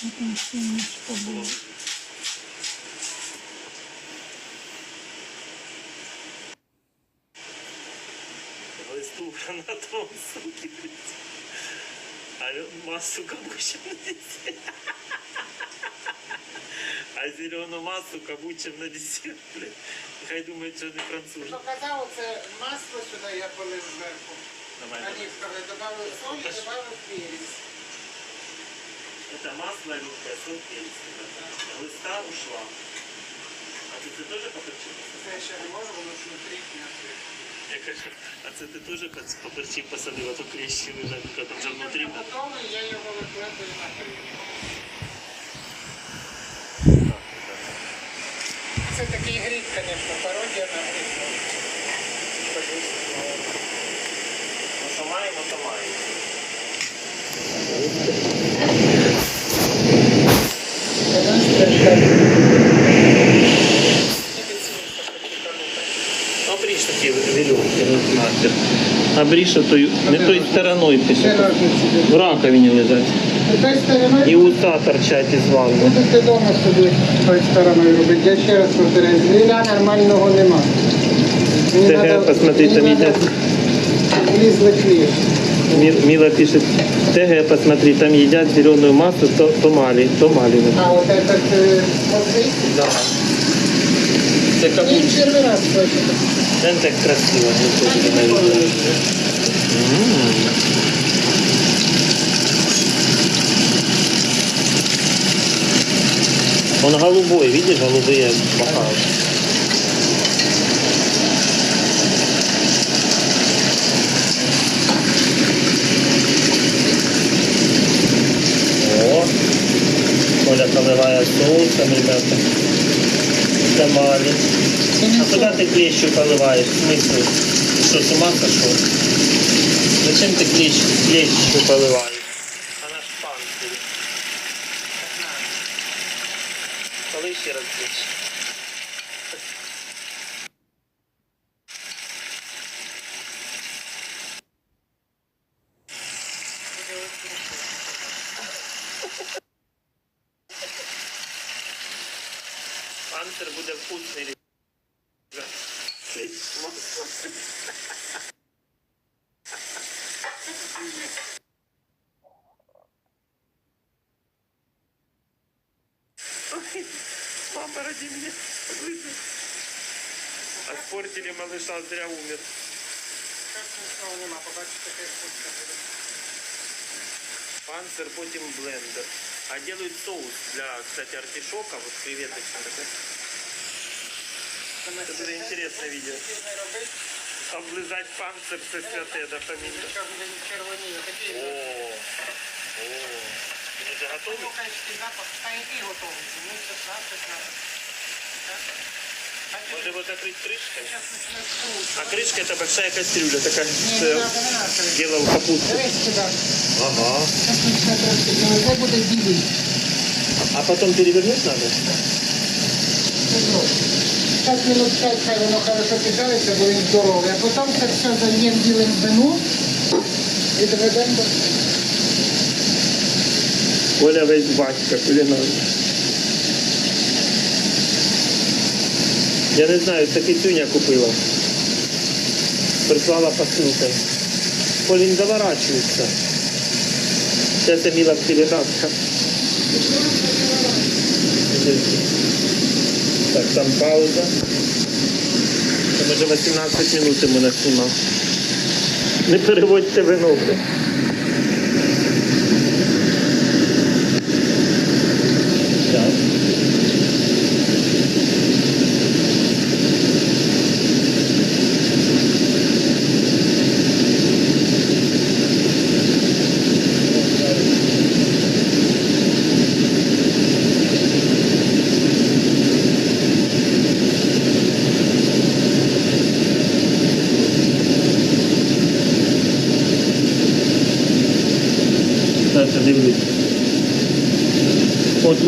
Там сумочка була. Листу гранатовом суки, блядь. А массу кабучем на десерт. А зеленую массу кабучем на десерт, блядь. Хай думають, що не француз. Показав це масло сюди, я полив зверху. Оливкове, добавив соль і добавив перець. Это масло легкое, соль, перец. Листа ушла. А ты, ты тоже поперчила? Це я ще не можу, воно ж внутрі м'ясо. Я кажу, а це ти теж поперчик посадила, то клещі лежать, то там вже внутрі. Готовий, я його викладаю на гриль. Це такий гриб, звісно, пародія на гриб. Ну, що маємо, то маємо. Обріж такі вірьовки, нахер. Обріж той, не той стороною пішов. В раковині лежать. З тої сторони І уста торчать із ванни. будете вдома собі з тої стороною робити. Я ще раз повторяю, звіля нормального нема. Мені ТГ, посмотри, там надо, їдять. клієнт. Ми- Мила пишет, ТГ, посмотри, там едят зеленую массу, то, томали, томали. А от этот мозги, Да. Це я кабуч. їм перший раз бачу. Це так красиво, хочете навіть. Он голубой, видишь, голубые бока. О, Коля поливает соусом, ребята. Тамали. А куда ты клещу поливаешь? В смысле? Ты что, с ума сошел? Зачем ты клещ, клещу поливаешь? Она ж панцирь. Коли ще раз клещ? Панцир буде вкусний. Мама, ради меня. Отпортили малыша, зря умер. Так нічого нема, побачите, як вкусно буде. Панцир, потім блендер. А делают соус для, кстати, артишока, вот креветочный такой. Это будет интересное видео. Не робити, Облизать панцир, це святе, да, фамилия. що буде не червоніє. Такий О, о. Він вже готовий? Слухаєшки запах, та який готовий? Ну, це так, це так. Може вот закрыть крышкой? Зараз почне скручувати. А крышка это большая кастрюля, такая. Ні, не Це надо, не надо. делал капусту. Дивись сюди. Ага. Зараз почне трошки, ну, це буде білий. А потом перевернуть надо? Зараз минут 5 хай воно хорошо піджариться, бо він здоровий. А потім це все зальємо білим вином і доведемо до... Коля весь батька кулінар. Я не знаю, це кисюня купила. Прислала посылкой. Коля не заворачивается. Сейчас я мила передатка. Так, там пауза. Може вже 18 минут йому наснімав. Не переводьте вино.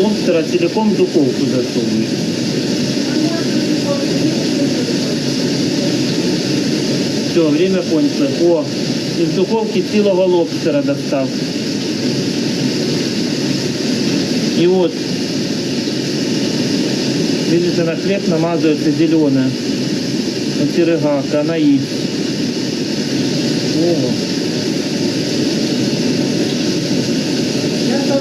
От лобстера цілком в духовку засовують. Все, время кончилось. О, із духовки цілого лобстера достав. И вот, видите, на хлеб намазывается зеленое. Вот перегарка, она есть. О,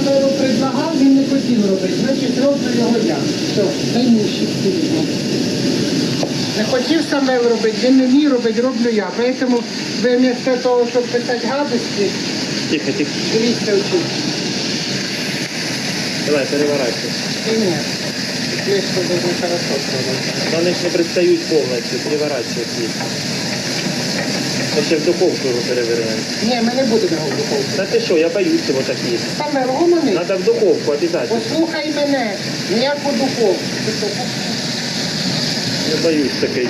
Я Самвелу предлагав, він не хотів робити, значить роблю його я. Все, дай муші. Не хотів Самвел робити, він не вмів робити, роблю я. Поэтому ви вместо того, щоб писати гадості, тихо, тихо. дивіться очі. Давай, переворачивай. І ні. Клещко дуже хорошо. Вони ж не пристають повністю, переворачивать їх. Ми ще в духовку його перевернемо. Ні, ми не будемо його в духовку. Та ти що, я боюсь цього таких. Самвел, гомони. Надо в духовку обязательно. Послухай мене, ніяку духовку. Ти що, Я боюсь такої.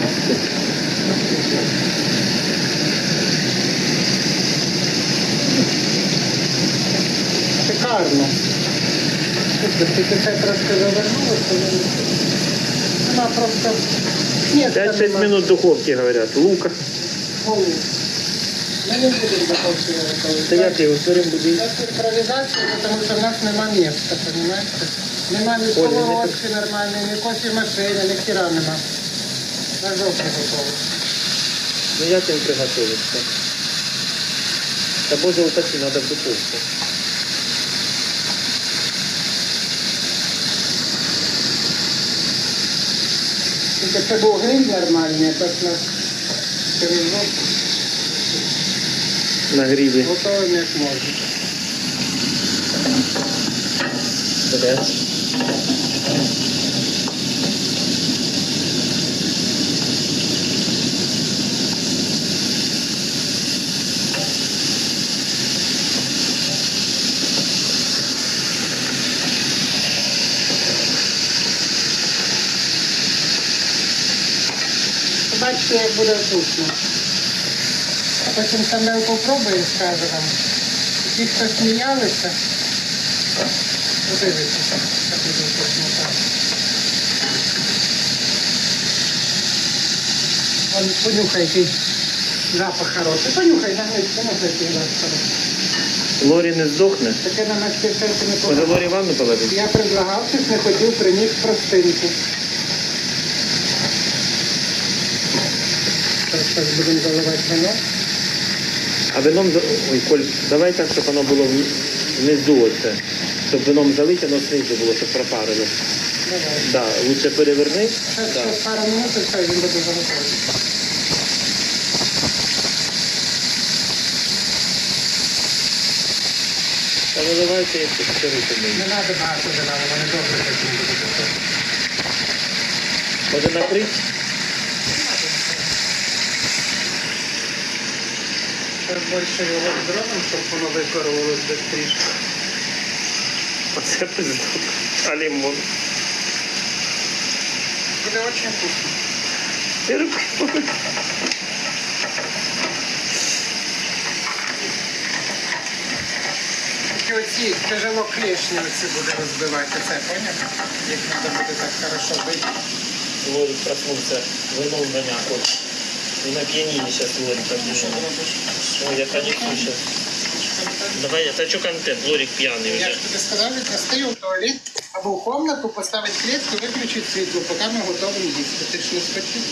Шикарно. Слухай, Тільки це трошки завернулося. Вона просто... Ні, 5-6 минут духовки, говорят. Лука. Ми не будемо сирим буде? Це імпровізація, тому що в нас нема місця, розумієте? Нема ні сковородки нормальної, ні кофемашини, ні хіра нема. На жовтий готовий. Ну як він приготовиться? Та боже, упаси, надо в духовку. Тільки це був гриль нормальний, так на жовтий. На грилі. Готовий як можна. Блять. Як буде вкусно. А потім саме попробує скаже вам. Ті, хто сміялися, подивіться, як буде вкусно так. Вон, понюхай, який запах хороший. Понюхай, нагнись, понюхай, який запах хороший. Лорі не здохне. Таке на мастер-шефі не Може попало. Лорі ванну положити? Я предлагав, щось не хотів, приніс простинку. Зараз будемо заливати вино. А вином... за- Ой, Коль, давай так, щоб воно було вні- внизу оце. Щоб вином залити, воно знизу було, щоб пропарило. Давай. Да, лучше переверни. Зараз Да. ще пару минут, і все, він буде заготовий. Та якщо скажите мені. Не треба багато воно не добре потім буде. Може накрити? Зараз більше його зробимо, щоб воно викорувалося швидше. Оце пиздок. А лимон. Буде дуже вкусно. Ти руки. Тільки оці тяжело клешні оці буде розбивати. Це поняв? Як треба буде так хорошо бити. Лорик проснулся. Вином меня И на пианине сейчас Лорик побежал. Ой, я конечно сейчас. Давай, это что контент? Лорик пьяный Я уже. ж тобі сказав, віднести в туалет або в комнату, поставити клітку, виключити світло, поки ми готові їсти. Ти ж не схотів.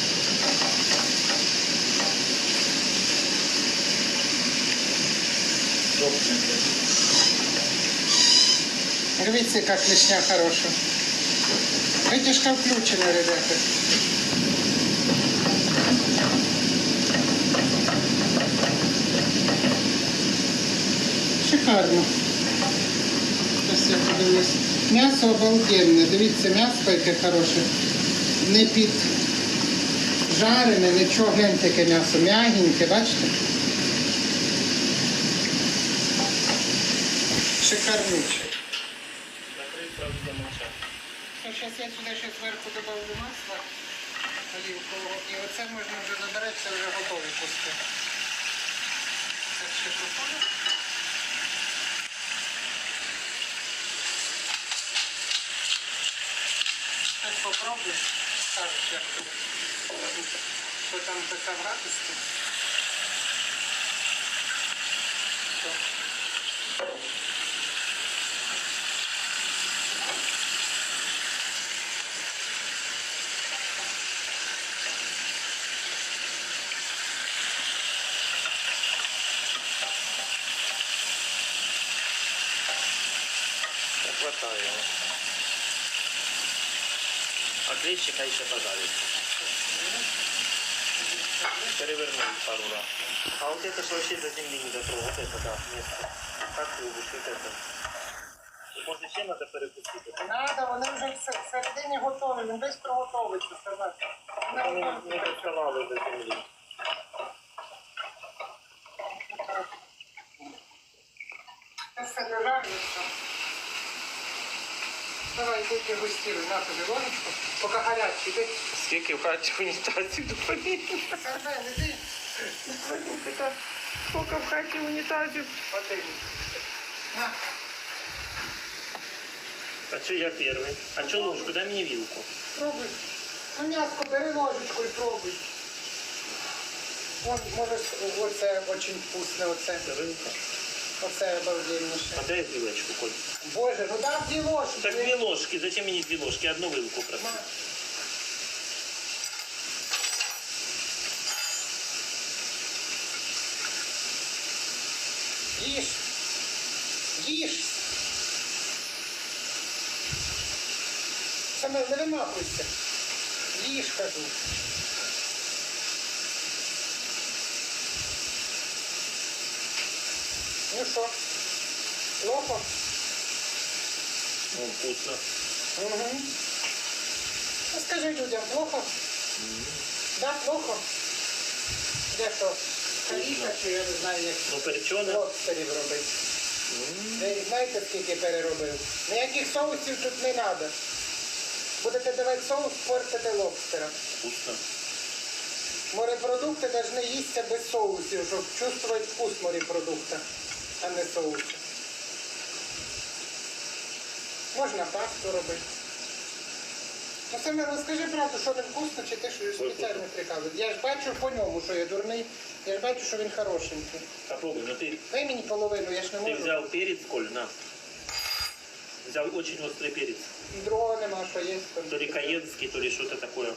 Дивіться, яка клешня хороша. Включена, ребята. Шикарно. Зараз я подивлюсь. М'ясо обалденне. Дивіться, м'ясо яке хороше. Не під жарене, нічого гляньте, яке м'ясо. М'ягеньке, бачите? Шикарнюче. Ну, зараз я сюди ще зверху добавлю масла оливкового. І оце можна вже забирати, це вже готові пусти. Так, ще посолю. Сейчас попробуй, скажешь, как Что там такая радость? хватает. хватає. А клещи хай ще пожарить. Перевернул пару раз. А вот это ж вообще до земли не дотрогал. Вот это, да, место. Как ты любишь вот это? И Может, еще надо перепустить? Надо, вони вже все- всередині готові, він десь приготовиться сказати. Вони не доставали до землі. Йди гостіруй, на тобі ложечку, поки гарячий, йди. Скільки в хаті унітазів допоміг? Сколько в хаті унітазів? Один. На. А що я перший? А що ложку? Дай мені вілку. Пробуй. Ну, м'яско бери ложечку і пробуй. Вон, можеш, оце очень вкусне, оце. Це вилка. Оце обалденніше. А дай вилочку, Коль. Боже, ну дав дві ложки. Так дві ложки. Зачем мені дві ложки? Одну вилку просто. Їж. Їж. Саме не вимахуйся. Їж, кажу. Ну що? Плохо? Ну, вкусно. Угу. Ну, скажи людям, плохо? Да, плохо? Де що? Каліка чи я не знаю, як Ну, лобстерів робить. Ви знаєте, скільки переробив? Ніяких соусів тут не треба. Будете давати соус, портите лобстера. Вкусно. Морепродукти повинні їсти без соусів, щоб чувствувати вкус морепродукта, а не соусу. Можна пасту робити. Ну, Семен, ну скажи правду, що не вкусно, чи ти що спеціально прикалуєш? Я ж бачу по ньому, що я дурний. Я ж бачу, що він хорошенький. Попробуй, ну ты, Дай мені половину, я ж не ты можу. взял перец, Коль, на. Взял очень острый перец. Другого нема, що є. там. То ли каенский, то ли что-то такое.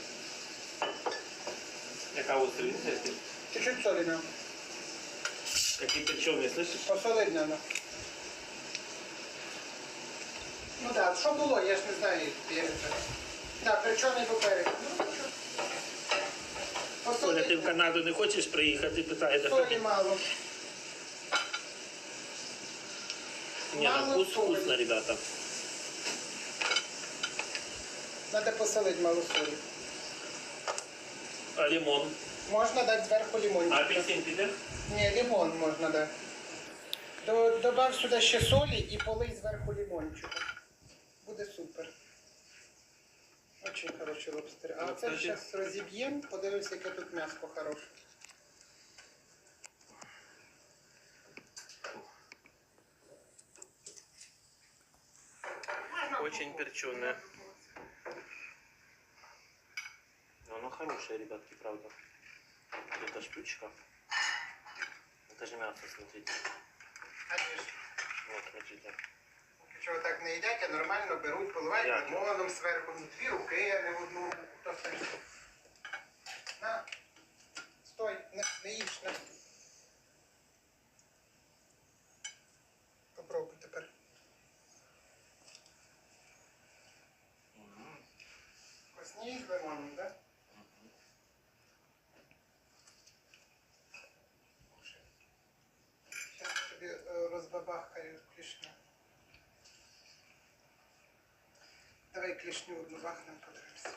Яка острый, видите? ты? Чуть-чуть солі нам. Какие перченые, слышишь? Посолить надо. Ну так, що було, я ж не знаю перець. Так, причому поперед. Ну, що? Коля, ти в Канаду не хочеш приїхати, питає, де Солі мало. Ні, ну Мало вкус, солі. вкусно, ребята. Надо посолити мало солі. А лимон? Можна дати зверху А лимончик. апельсин піде? Ні, лимон можна дати. До, добав сюди ще солі і полий зверху лимончику. Буде супер. Очень хороший лобстер. А це кстати. зараз розіб'ємо, подивимося, яке тут м'ясо хороше. Очень перченое. Но оно хорошее, ребятки, правда. Это штучка. Это же мясо, смотрите. Конечно. Вот, смотрите. Чого так не їдять, а нормально беруть, поливають лимоном зверху, ну, дві руки, а не в одну руку. На. Стой, не, не їж, на. Попробуй тепер. Вкусніше з лимоном, так? Зараз тобі е, розбабахаю клішню. Давай клішню одну бахнем подивимося.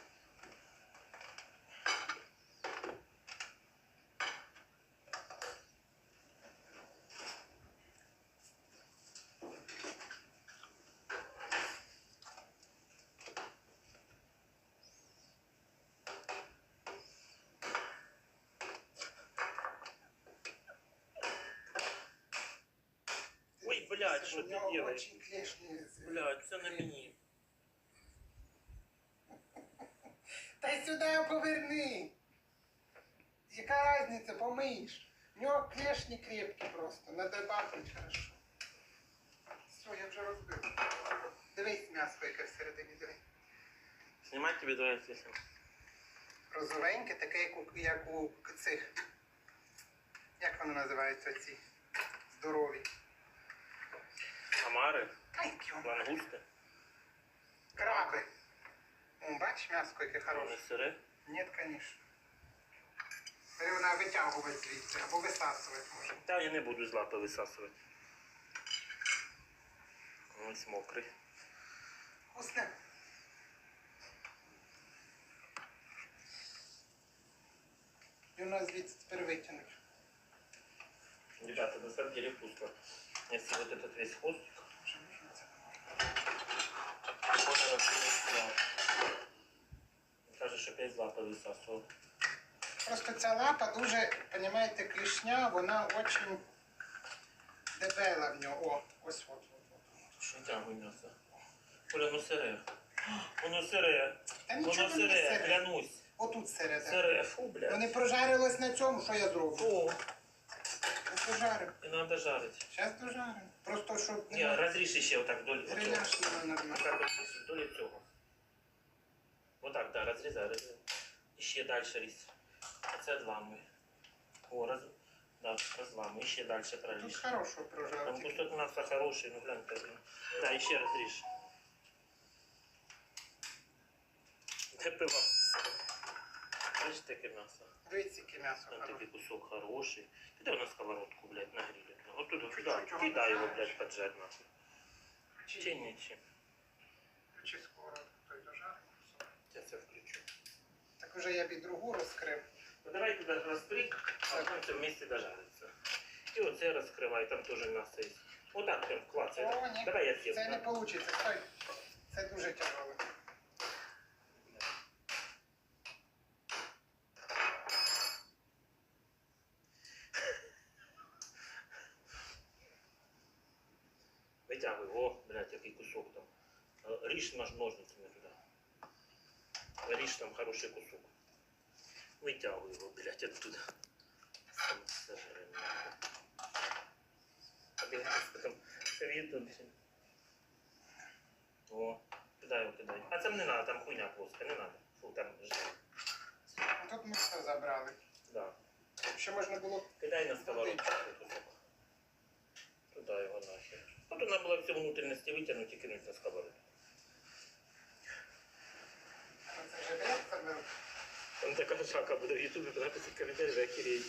Ой, блядь, що ти клешні. Блядь, це на мені. Сюди поверни. Яка різниця, помиєш. У нього клешні крепкі просто. Надо бахнути хорошо. Все, я вже розбив. Дивись м'ясо, яке всередині диви. Знімати тобі давай, якщо. Розовеньке, таке, як у, як у цих. Як воно називається ці? Здорові. Амари, лангусти. Краби. О, бачиш, м'яско яке хороше. сире. Ні, звісно. Вона витягувати звідси або висасувати може. Та я не буду з лапи висасувати. Ось мокрий. Вкусне. І у нас звідси тепер витягнуть. Ребята, на самом деле вкусно. Если вот этот весь хвостик, Вже можна це не можна. вот она принесла. Каже, що опять з лапи висасував. Просто ця лапа дуже, розумієте, клішня, вона очень дебела в нього. О, ось от. от, от. Що тягуй м'ясо. Оля, ну сире. Воно сире. Та Воно нічого не сире, сире. клянусь. Отут середа. Сире, фу, блядь. Вони прожарились на цьому, що я зроблю. Фу, пожарив. не надо жарить. Зараз дожаримо. Просто щоб Ні, розріж ще отак оцього. гриляш нормально. Отак вдоль цього. Отак, да, розрізай, розрізай. І ще далі різ. Відламуй. О, роз... да, розламуй. І ще далі Тут проріж. хорошо Там кусок мяса хороший, ну гляньте. Да, і ще розріж. Де пиво? Бачиш таке м'ясо? Дивіться, яке м'ясо Там хороше. такий кусок хороший. Кидай на сковородку, блядь, на гриле. Вот туда, Чуть-чуть кидай его, блядь, поджарь нахуй. Чи ні. Чи скоро той дожаримо. Я це включу. Уже я б і другу розкрив. Ну давайте розприк, а в це місці дожариться. І оце розкривай, там теж м'ясо є. Отак прям клацай. О, ні. Давай я съем. Це не вийде. Стой. Це дуже тяжело. Витягуй, о, блядь, який кусок там. Е, Ріж нож ножницями туди. Ріж там хороший кусок. Витягуй його, блядь, оттуда. Там. О, кидай його, кидай. А це не надо, там хуйня плоска, не надо. Фу, там ж. А Тут ми все забрали. Да. Ще можна було. Кидай на сковородку кусок. Туди його нахер. От вона була всю внутрішності витягнути і кинути на сковородку. Це вже береться ми. Там така шака буде в Ютубі брати коментарі, охереть.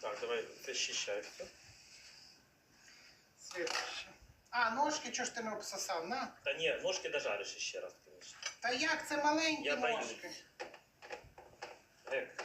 Так, давай защищай все. Слідуще. А, ножки, чого ж ти не обсосав? На. Та ні, ножки дожариш ще раз, конечно. Та як це маленькі Я боюсь. ножки? Ек.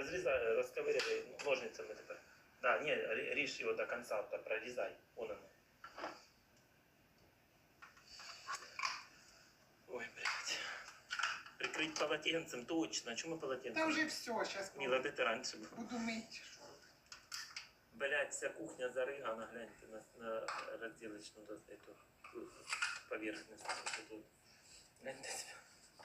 Разрезай, расковыривай ножницами тепер. Да, не, ре- режь его до конца, вот так прорезай. Вон оно. Ой, блядь. Прикрыть полотенцем, точно. Чому Та полотенцем? вже все, зараз Мила, де ти раніше був? буду. Що? Блядь, вся кухня зарыгана, гляньте на, на разделочную да, эту поверхность. Вот эту. Гляньте.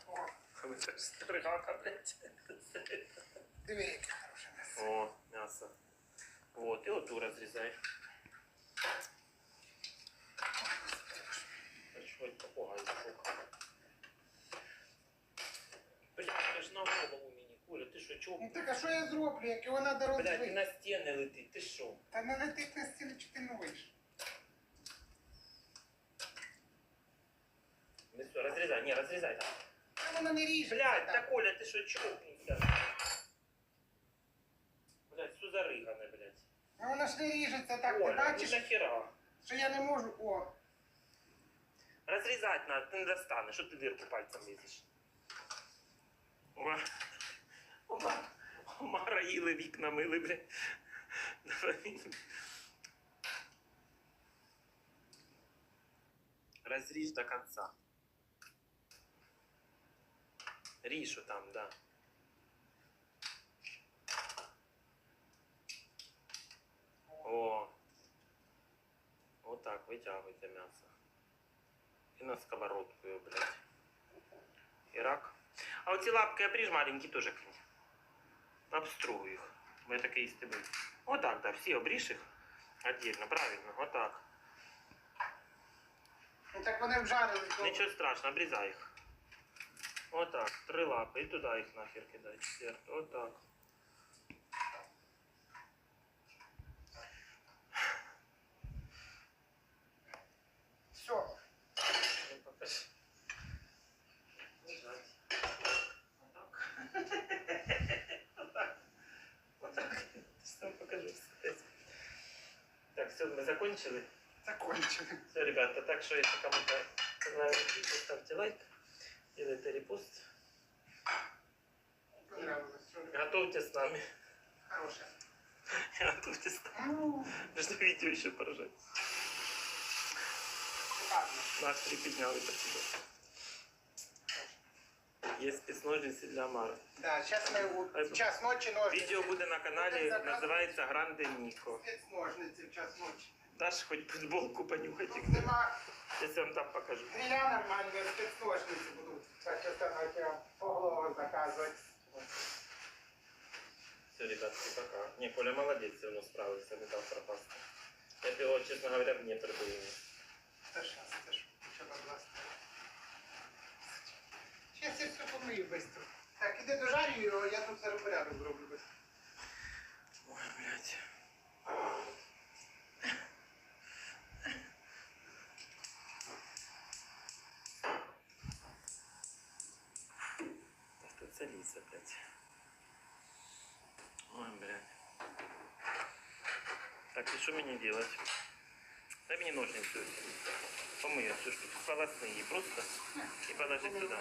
О, Вы же стрыгака, блядь. диви, яке хороше м'ясо. О, мясо. Вот, и вот ту разрезай. Такого ты ж на голову мені, Коля, ти що, чого? Ну так а що я зроблю, як його треба Блядь, ти на стіни летить, ти що? Та не летить на стіл, чи ти не вийш. Ну все, разрезай, не, разрезай там. Та воно не ріже. Блядь, та Коля, ти що, чокнувся? Блядь, все заригане, блядь Ну воно ж не ріжеться так, ти Коля, ну бачиш, нахера? що я не можу. О, Разрезать надо, ты не достанешь, что ты дырку пальцем лезешь. О, Ома, Омара їли вікна мили, блядь. Давай. Разрежь до конца. Рішу там, да. О. Вот так, вытягивайте мясо. І на сковородку його, блядь. І рак. А оці лапки обріж маленькі теж кинь. обстругу їх. Бо я такий їсти буду. Отак, так, всі обріж їх. Отдельно, правильно, отак. Ну так вони вжарили. Нічого страшного, обрізай їх. Отак, три лапи і туди їх нахер кидай. Четверту, отак. Все, мы закончили. Закончили. Все, ребята, так что если кому-то понравилось видео, ставьте лайк, делайте репост. Понравилось. Готовьте с нами. Хороше. Готовьте с нами. Нужно видео еще поражать. ладно. Настрій підняли по себе. Є спецножниці для Амара. Да, сейчас мы у- в час ночи ножницы. Відео буде на каналі, називається Гранде Ніко. Спецножницы в час ночи. Даш хоч футболку понюхати. Тут нема Я вам там покажу. гриля нормальные, спецножницы будут. Так что стануть я поголово заказывать. Все, ребятки, пока. Не, Коля молодець, все одно справився, не дав пропасти. Я б його, чесно говоря, б не прибив. Та сейчас, это ж Я все помию быстро. Так, іди до жарю я тут зараз порядок зроблю быстро. Ой, блядь. Це лізе, блядь. Ой, блядь. Так, и что мне делать? Дай мне ножницы. Всю штуку. Полосни її просто і положи сюди.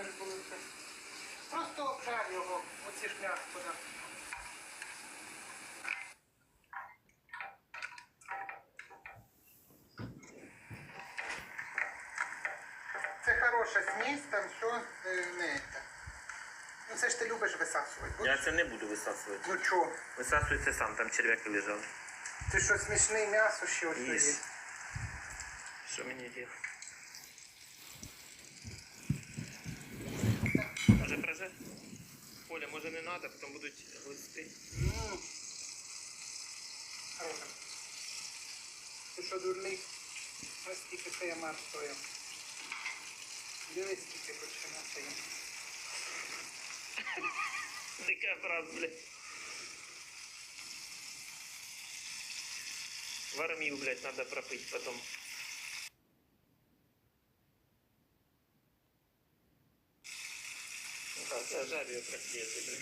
Просто обжарь його, оці ж м'ясо туди. Це хороша смесь, там все е, не це. Ну це ж ти любиш висасувати. Я це не буду висасувати. Ну чо? Висасується сам, там черв'яки лежали. Ти що, смішний м'ясо ще ось Їсть. є? Що мені делать? Може прожать? Оля, може не надо, потім будуть глисти. М. Хороша. Ти що, дурний? Ось скільки це я стоїв. Дивись, скільки почина стоїть. Дика фраза, блядь. Вармил, блядь, надо пропыть потом. Ну ее котлеты.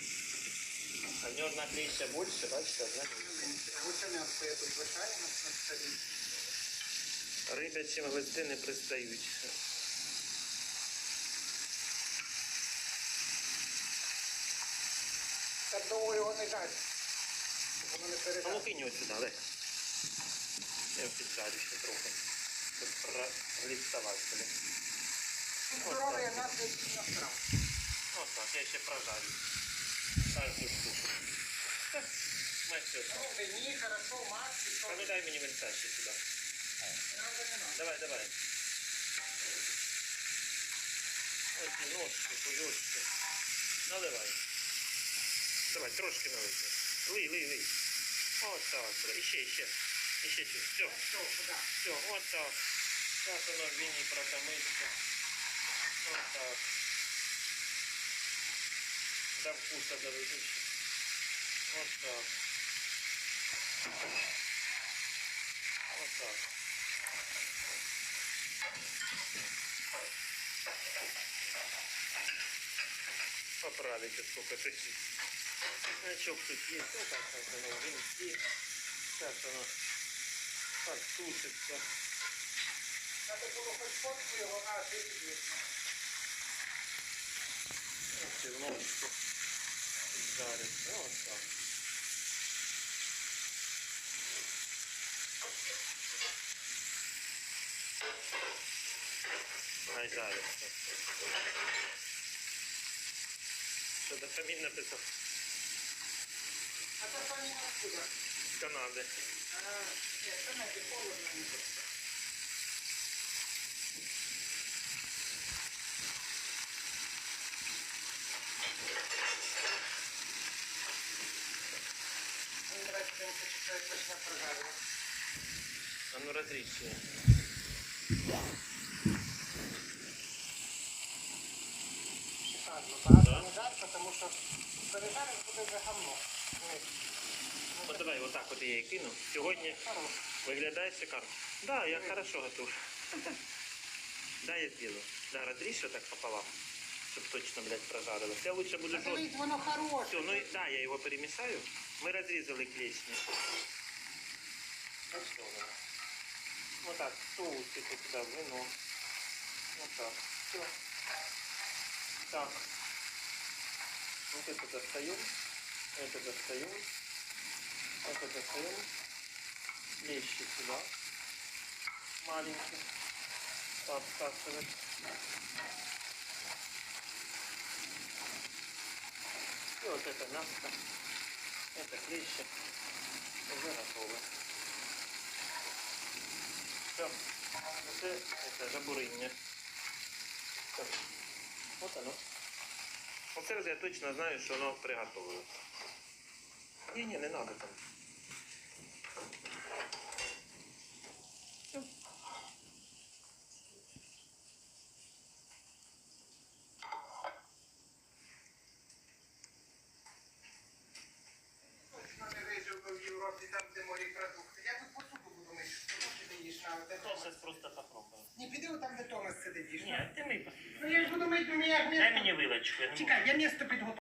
А в наклейся больше, бачишь, да? Оце м'ясо я тут на на. Рибячим глисти не пристають. Так довго його не щоб Воно не А ну кинь його сюди, Олег. Я піджарю ще трохи. Щоб проліставати собі. Здоровий нас не настрав. Ось так, я ще прожарю. Каждую штуку. Знаешь, Ну, мені хорошо, масці, що а ну дай мені винца ще сюди. надо, не надо. Давай, давай. Ось і ножки, кульочки. Наливай. Давай, трошки налити. Лий, лий, лий. От так, бля. Іще, іще. Іще чуть. Все, Все, куди? все, от так. Зараз воно в віні протомиться. От так. До вкуса доведуть. От так. От так. Поправите сколько хотите. Значок тут есть. Ну так, как оно в винте. Сейчас оно подсушится. Надо було хоч фотку його, а, ти відвісно. Ось жариться. Вот так. Хай жариться. Що дофамін написав А це пані откуда? з Канади. А, ні, це не холодно. що я точно прожарю. А ну ее. Шикарно. Багато Да? не жарко, тому що буде вже гамно. Давай я її кину. Сьогодні Хорош. виглядає шикарно. Да, я хорошо готов. Да, я сделаю. Да, разрежь так пополам, чтобы точно, блядь, прожарилось. Я лучше буду жестко. Воно хороше. Все, ну и да, я его перемешаю. Мы разрезали клешни. Вот так, соусик туда, вино. Вот так. Все. Так. Вот это достаем. Это достаем. Это достаем. Лещи сюда. Маленькие. Так, скатывать. И вот это мясо. Это клещи. Уже готово. Все. Это, это жабуриння. Все. Вот оно. Вот зараз я точно знаю, що воно приготовлено. Ні, ні, не треба там.